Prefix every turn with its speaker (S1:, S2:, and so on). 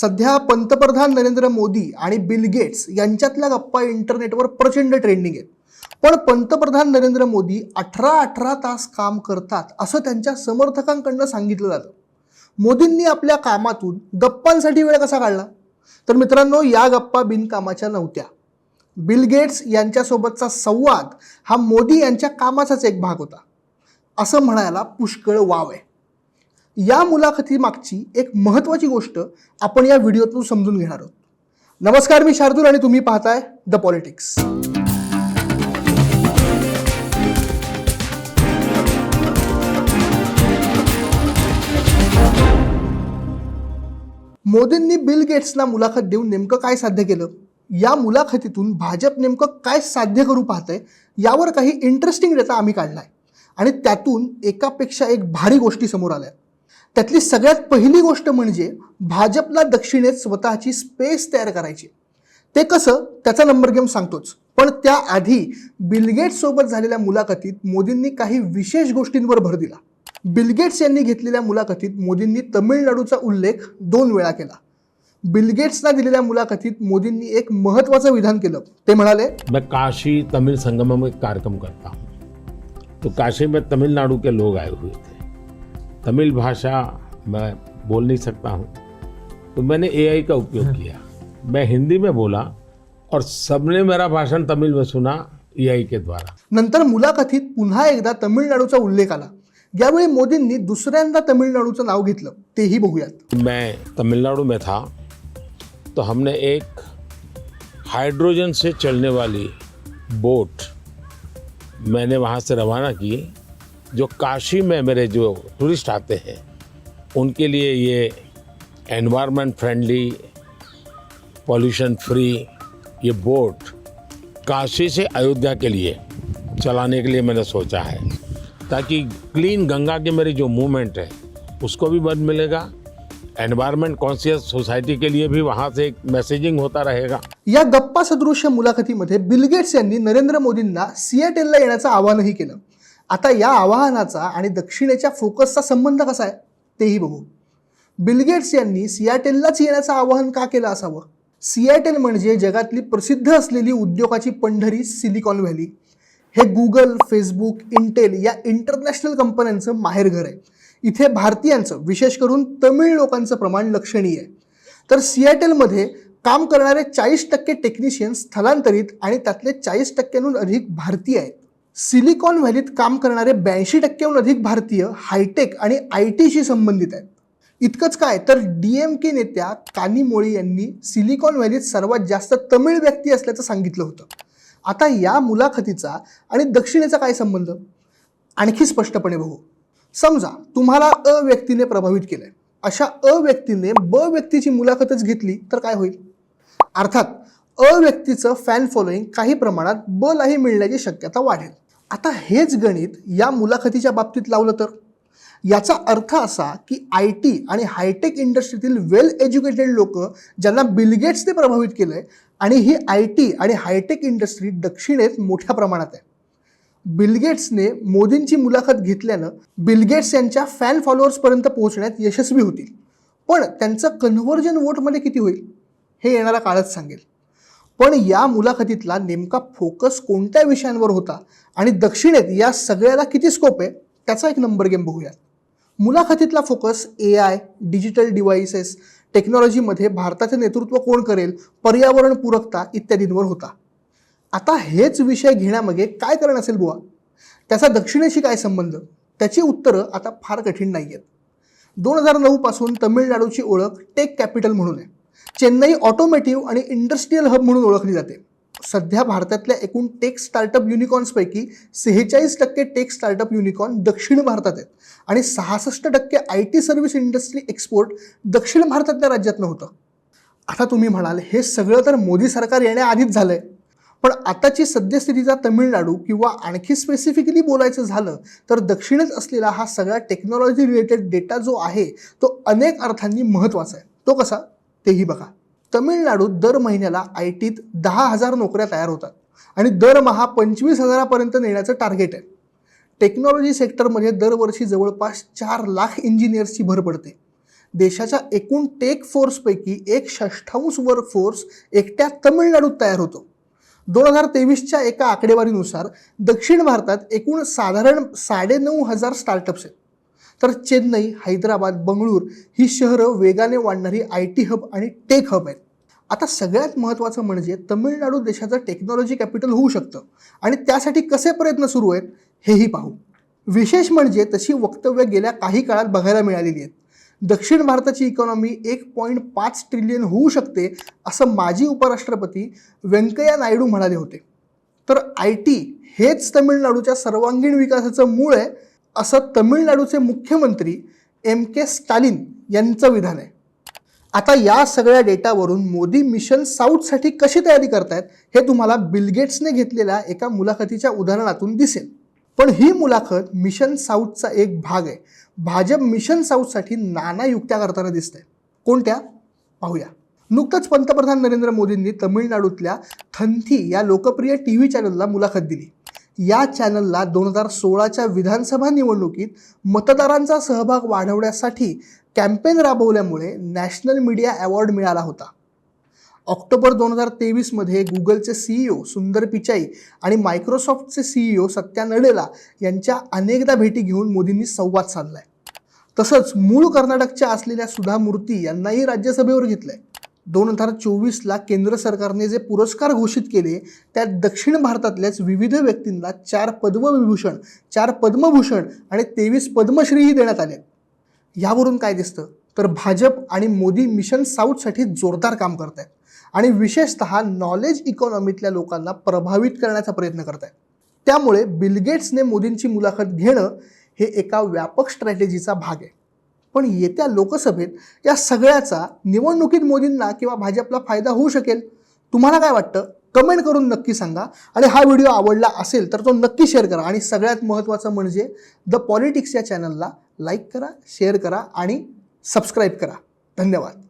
S1: सध्या पंतप्रधान नरेंद्र मोदी आणि बिल गेट्स यांच्यातल्या गप्पा इंटरनेटवर प्रचंड ट्रेंडिंग आहेत. पण पंतप्रधान नरेंद्र मोदी अठरा अठरा तास काम करतात असं त्यांच्या समर्थकांकडनं सांगितलं जातं. मोदींनी आपल्या कामातून गप्पांसाठी वेळ कसा काढला? तर मित्रांनो या गप्पा बिनकामाच्या नव्हत्या. बिल गेट्स यांच्यासोबतचा संवाद हा मोदी यांच्या कामाचाच एक भाग होता. असं म्हणायला पुष्कळ वाव आहे. या मुलाखतीमागची एक महत्त्वाची गोष्ट आपण या व्हिडिओतून समजून घेणार आहोत. नमस्कार मी शार्दूल आणि तुम्ही पाहताय द पॉलिटिक्स मोदींनी बिल गेट्सला मुलाखत देऊन नेमकं काय साध्य केलं? या मुलाखतीतून भाजप नेमकं काय साध्य करू पाहतंय? यावर काही इंटरेस्टिंग डेटा आम्ही काढलाय. आणि त्यातून एकापेक्षा एक भारी गोष्टी समोर आल्या. त्यातली सगळ्यात पहिली गोष्ट म्हणजे भाजपला दक्षिणेत स्वतःची स्पेस तयार करायची. ते कसं? त्याचा नंबर गेम सांगतोच. पण त्याआधी बिलगेट्ससोबत झालेल्या मुलाखतीत मोदींनी काही विशेष गोष्टींवर भर दिला. बिलगेट्स यांनी घेतलेल्या मुलाखतीत मोदींनी तमिळनाडूचा उल्लेख दोन वेळा केला. बिलगेट्सना दिलेल्या मुलाखतीत मोदींनी एक महत्त्वाचं विधान केलं. ते म्हणाले
S2: मैं काशी तमिल संगम में कार्यक्रम करता हूँ. तो काशी में तमिलनाडु के लोग आए हुए थे। तमिल भाषा मैं बोल नहीं सकता हूँ। तो मैंने एआई का उपयोग किया। मैं हिंदी में बोला और सबने मेरा भाषण तमिल में सुना एआई के द्वारा।
S1: नंतर मुलाखतीत पुन्हा एकदा तमिळनाडूचा उल्लेख आला। यावेळी मोदींनी दुसऱ्यांदा तमिळनाडूचं नाव घेतलं तेही बघूयात.
S2: मैं तमिलनाडु में था तो हमने एक हाइड्रोजन से चलने वाली बोट मैंने वहाँ से रवाना की। जो काशी में मेरे जो टूरिस्ट आते हैं उनके लिए ये एनवायरनमेंट फ्रेंडली पॉल्यूशन फ्री ये बोट काशी से अयोध्या के लिए चलाने के लिए मैंने सोचा है। ताकि क्लीन गंगा की मेरी जो मूवमेंट है उसको भी बंद मिलेगा। एनवायरमेंट कॉन्शियस सोसाइटी के लिए भी वहाँ से एक मैसेजिंग होता रहेगा।
S1: या गप्पा सदृश्य मुलाखतीमध्ये बिलगेट्स यांनी नरेंद्र मोदींना सिएटेलला येण्याचं आवाहनही केलं. आता या आवाहनाचा आणि दक्षिणेच्या फोकसचा संबंध कसा आहे तेही बघू. बिलगेट्स यांनी सियाटेललाच येण्याचं आवाहन का केलं असावं? सियाटेल म्हणजे जगातली प्रसिद्ध असलेली उद्योगाची पंढरी सिलिकॉन व्हॅली. हे गुगल फेसबुक इंटेल या इंटरनॅशनल कंपन्यांचं माहेरघर आहे. इथे भारतीयांचं विशेष करून तमिळ लोकांचं प्रमाण लक्षणीय आहे. तर सियाटेलमध्ये काम करणारे चाळीस टक्के टेक्निशियन स्थलांतरित आणि त्यातले चाळीस टक्क्यांहून अधिक भारतीय आहेत. सिलिकॉन व्हॅलीत काम करणारे ब्याऐंशी टक्क्याहून अधिक भारतीय हायटेक आणि आय टीशी संबंधित आहेत. इतकंच काय तर डी एम के नेत्या कानिमोळी यांनी सिलिकॉन व्हॅलीत सर्वात जास्त तमिळ व्यक्ती असल्याचं सांगितलं होतं. आता या मुलाखतीचा आणि दक्षिणेचा काय संबंध? आणखी स्पष्टपणे बघू. समजा तुम्हाला अ व्यक्तीने प्रभावित केलंय. अशा अ व्यक्तीने ब व्यक्तीची मुलाखतच घेतली तर काय होईल? अर्थात अ व्यक्तीचं फॅन फॉलोईंग काही प्रमाणात ब लाही मिळण्याची शक्यता वाढेल. आता हेच गणित या मुलाखतीच्या बाबतीत लावलं तर? याचा अर्थ असा की आय टी आणि हायटेक इंडस्ट्रीतील वेल एज्युकेटेड लोक ज्यांना बिलगेट्सने प्रभावित केलं आहे आणि ही आय टी आणि हायटेक इंडस्ट्री दक्षिणेत मोठ्या प्रमाणात आहे. बिलगेट्सने मोदींची मुलाखत घेतल्यानं बिलगेट्स यांच्या फॅन फॉलोअर्सपर्यंत पोहोचण्यात यशस्वी होतील. पण त्यांचं कन्व्हर्जन वोटमध्ये किती होईल हे येणारा काळच सांगेल. पण या मुलाखतीतला नेमका फोकस कोणत्या विषयांवर होता? आणि दक्षिणेत या सगळ्याला किती स्कोप आहे? त्याचा एक नंबर गेम बघूया मुलाखतीतला focus A I digital devices टेक्नॉलॉजीमध्ये भारताचे नेतृत्व कोण करेल? पर्यावरण पूरकता इत्यादींवर होता. आता हेच विषय घेण्यामागे काय कारण असेल बुवा? त्याचा दक्षिणेशी काय संबंध? त्याची उत्तरं आता फार कठीण नाही आहेत दोन हजार नऊपासून तमिळनाडूची ओळख टेक कॅपिटल म्हणून आहे. चेन्नई ऑटोमेटिव्ह आणि इंडस्ट्रीयल हब म्हणून ओळखली जाते. सध्या भारतातल्या एकूण टेक स्टार्टअप युनिकॉर्न्सपैकी सेहेचाळीस टक्के टेक स्टार्टअप युनिकॉर्न दक्षिण भारतात आहेत. आणि सहासष्ट टक्के I T service industry export दक्षिण भारतातल्या राज्यातनं होतं. आता तुम्ही म्हणाल हे सगळं तर मोदी सरकार येण्याआधीच झालंय. पण आताची सद्यस्थितीचा तमिळनाडू किंवा आणखी स्पेसिफिकली बोलायचं झालं तर दक्षिणेत असलेला हा सगळा टेक्नॉलॉजी रिलेटेड डेटा जो आहे तो अनेक अर्थांनी महत्त्वाचा आहे. तो कसा? तेही बघा. तमिळनाडूत दर महिन्याला आय टीत दहा हजार नोकऱ्या तयार होतात आणि दरमहा पंचवीस हजारापर्यंत नेण्याचं टार्गेट आहे. टेक्नॉलॉजी सेक्टरमध्ये दरवर्षी जवळपास चार लाख इंजिनियर्सची भर पडते. देशाच्या एकूण टेक फोर्सपैकी एक षष्ठांश वर्क फोर्स एकट्या तमिळनाडूत तयार होतो. दोन हजार तेवीसच्या एका आकडेवारीनुसार दक्षिण भारतात एकूण साधारण साडेनऊ हजार स्टार्टअप्स आहेत. तर चेन्नई हैदराबाद बंगळूर ही शहरं वेगाने वाढणारी आय टी हब आणि टेक हब आहेत. आता सगळ्यात महत्त्वाचं म्हणजे तमिळनाडू देशाचं टेक्नॉलॉजी कॅपिटल होऊ शकतं. आणि त्यासाठी कसे प्रयत्न सुरू आहेत हेही पाहू. विशेष म्हणजे तशी वक्तव्य गेल्या काही काळात बघायला मिळालेली आहेत. दक्षिण भारताची इकॉनॉमी एक पॉईंट पाच ट्रिलियन होऊ शकते असं माजी उपराष्ट्रपती व्यंकय्या नायडू म्हणाले होते. तर आय टी हेच तमिळनाडूच्या सर्वांगीण विकासाचं मूळ आहे असं तमिळनाडूचे मुख्यमंत्री एम के स्टालिन यांचं विधान आहे. आता या सगळ्या डेटावरून मोदी मिशन साऊथसाठी कशी तयारी करतायत हे तुम्हाला बिलगेट्सने घेतलेल्या एका मुलाखतीच्या उदाहरणातून दिसेल. पण ही मुलाखत मिशन साऊथचा एक भाग आहे. भाजप मिशन साऊथसाठी नाना युक्त्या करताना दिसत आहे कोणत्या? पाहूया. नुकतंच पंतप्रधान नरेंद्र मोदींनी तमिळनाडूतल्या थंथी या लोकप्रिय टी व्ही चॅनलला मुलाखत दिली. या चॅनलला दोन हजार सोळाच्या विधानसभा निवडणुकीत मतदारांचा सहभाग वाढवण्यासाठी कॅम्पेन राबवल्यामुळे नॅशनल मीडिया अवॉर्ड मिळाला होता. ऑक्टोबर दोन हजार तेवीसमध्ये गुगलचे सीईओ सुंदर पिचाई आणि मायक्रोसॉफ्टचे सीईओ सत्या नडेला यांच्या अनेकदा भेटी घेऊन मोदींनी संवाद साधलाय. तसंच मूळ कर्नाटकच्या असलेल्या सुधा मूर्ती यांनाही राज्यसभेवर घेतलंय. दोन हजार चोवीसला केंद्र सरकारने जे पुरस्कार घोषित केले त्यात दक्षिण भारतातल्याच विविध व्यक्तींना चार पद्मविभूषण चार पद्मभूषण आणि तेवीस पद्मश्रीही देण्यात आले. यावरून काय दिसतं? तर भाजप आणि मोदी मिशन साऊथसाठी जोरदार काम करत आहेत आणि विशेषतः नॉलेज इकॉनॉमीतल्या लोकांना प्रभावित करण्याचा प्रयत्न करत आहेत त्यामुळे बिलगेट्सने मोदींची मुलाखत घेणं हे एका व्यापक स्ट्रॅटेजीचा भाग आहे. पण येत्या लोकसभेत या सगळ्याचा निवडणुकीत मोदींना किंवा भाजपला फायदा होऊ शकेल? तुम्हाला काय वाटतं? कमेंट करून नक्की सांगा. आणि हा व्हिडिओ आवडला असेल तर तो नक्की शेअर करा. आणि सगळ्यात महत्त्वाचं म्हणजे द पॉलिटिक्स या चॅनलला लाईक करा शेअर करा आणि सबस्क्राईब करा. धन्यवाद.